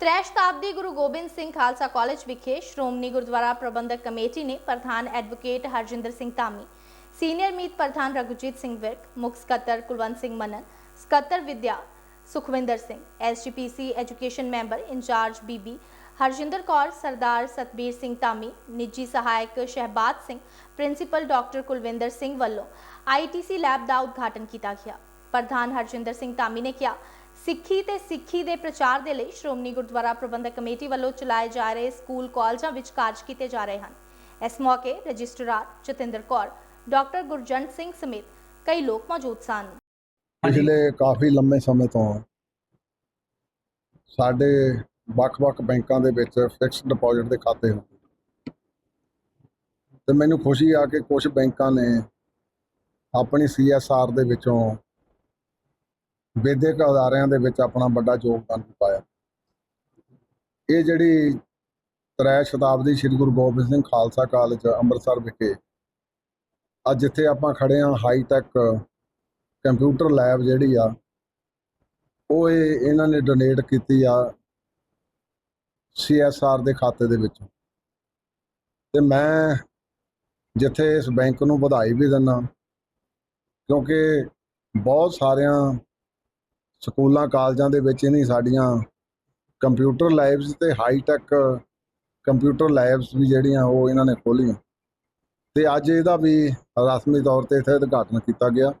ਤ੍ਰੈ ਸ਼ਤਾਬਦੀ ਗੁਰੂ ਗੋਬਿੰਦ ਸਿੰਘ ਖਾਲਸਾ ਕਾਲਜ ਵਿਖੇ ਸ਼੍ਰੋਮਣੀ ਗੁਰਦੁਆਰਾ ਪ੍ਰਬੰਧਕ ਕਮੇਟੀ ਨੇ ਪ੍ਰਧਾਨ ਐਡਵੋਕੇਟ ਹਰਜਿੰਦਰ ਸਿੰਘ ਧਾਮੀ ਸੀਨੀਅਰ ਮੀਤ ਪ੍ਰਧਾਨ ਰਘੁਜੀਤ ਸਿੰਘ ਵਿਰਕ ਮੁੱਖ ਸਕੱਤਰ ਕੁਲਵੰਤ ਸਿੰਘ ਮਨਨ ਸਕੱਤਰ ਵਿਦਿਆ Sukhwinder Singh SGPC education member incharge ਬੀਬੀ ਹਰਜਿੰਦਰ ਕੌਰ ਸਰਦਾਰ ਸਤਬੀਰ ਸਿੰਘ ਧਾਮੀ ਨਿੱਜੀ ਸਹਾਇਕ ਸ਼ਹਿਬਾਜ਼ ਸਿੰਘ ਪ੍ਰਿੰਸੀਪਲ ਡਾਕਟਰ ਕੁਲਵਿੰਦਰ ਸਿੰਘ ਵੱਲੋਂ ਆਈਟੀਸੀ ਲੈਬ ਦਾ ਉਦਘਾਟਨ ਕੀਤਾ ਗਿਆ ਪ੍ਰਧਾਨ ਹਰਜਿੰਦਰ ਸਿੰਘ ਧਾਮੀ ਨੇ ਕਿਹਾ ਸਿੱਖੀ ਤੇ ਸਿੱਖੀ ਦੇ ਪ੍ਰਚਾਰ ਦੇ ਲਈ ਸ਼੍ਰੋਮਣੀ ਗੁਰਦੁਆਰਾ ਪ੍ਰਬੰਧਕ ਕਮੇਟੀ ਵੱਲੋਂ ਚਲਾਏ ਜਾ ਰਹੇ ਸਕੂਲ ਕਾਲਜਾਂ ਵਿੱਚ ਕਾਰਜ ਕੀਤੇ ਜਾ ਰਹੇ ਹਨ। ਇਸ ਮੌਕੇ ਰਜਿਸਟਰਾਰ ਜਤਿੰਦਰ ਕੌਰ, ਡਾਕਟਰ ਗੁਰਜੰਟ ਸਿੰਘ ਸਮੇਤ ਕਈ ਲੋਕ ਮੌਜੂਦ ਸਨ। ਪਿਛਲੇ ਕਾਫੀ ਲੰਮੇ ਸਮੇਂ ਤੋਂ ਸਾਡੇ ਵੱਖ-ਵੱਖ ਬੈਂਕਾਂ ਦੇ ਵਿੱਚ ਫਿਕਸਡ ਡਿਪਾਜ਼ਿਟ ਦੇ ਖਾਤੇ ਹੁੰਦੇ ਤੇ ਮੈਨੂੰ ਖੁਸ਼ੀ ਆ ਕਿ ਕੁਝ ਬੈਂਕਾਂ ਨੇ ਆਪਣੀ ਸੀਐਸਆਰ ਦੇ ਵਿੱਚੋਂ ਵਿਦਿਅਕ ਅਦਾਰਿਆਂ ਦੇ ਵਿੱਚ ਆਪਣਾ ਵੱਡਾ ਯੋਗਦਾਨ ਵੀ ਪਾਇਆ। ਇਹ ਜਿਹੜੀ ਤ੍ਰੈ ਸ਼ਤਾਬਦੀ ਸ੍ਰੀ ਗੁਰੂ ਗੋਬਿੰਦ ਸਿੰਘ ਖਾਲਸਾ ਕਾਲਜ ਅੰਮ੍ਰਿਤਸਰ ਵਿਖੇ ਅੱਜ ਜਿੱਥੇ ਆਪਾਂ ਖੜੇ ਹਾਂ ਹਾਈ ਟੈਕ ਕੰਪਿਊਟਰ ਲੈਬ ਜਿਹੜੀ ਆ, ਉਹ ਇਹ ਇਹਨਾਂ ਨੇ ਡੋਨੇਟ ਕੀਤੀ ਆ ਸੀਐਸਆਰ ਦੇ ਖਾਤੇ ਦੇ ਵਿੱਚ। ਤੇ ਮੈਂ ਜਿੱਥੇ ਇਸ ਬੈਂਕ ਨੂੰ ਵਧਾਈ ਵੀ ਦਿੰਦਾ, ਕਿਉਂਕਿ ਬਹੁਤ ਸਾਰਿਆਂ ਸਕੂਲਾਂ, ਕਾਲਜਾਂ ਦੇ ਵਿੱਚ ਇਹਨੀ ਸਾਡੀਆਂ ਕੰਪਿਊਟਰ ਲੈਬਸ ਤੇ ਹਾਈ ਟੈਕ ਕੰਪਿਊਟਰ ਲੈਬਸ ਵੀ ਜਿਹੜੀਆਂ ਉਹ ਇਹਨਾਂ ਨੇ ਖੋਲੀਆਂ ਤੇ ਅੱਜ ਇਹਦਾ ਵੀ ਰਸਮੀ ਤੌਰ ਤੇ ਇੱਥੇ ਉਦਘਾਟਨ ਕੀਤਾ ਗਿਆ।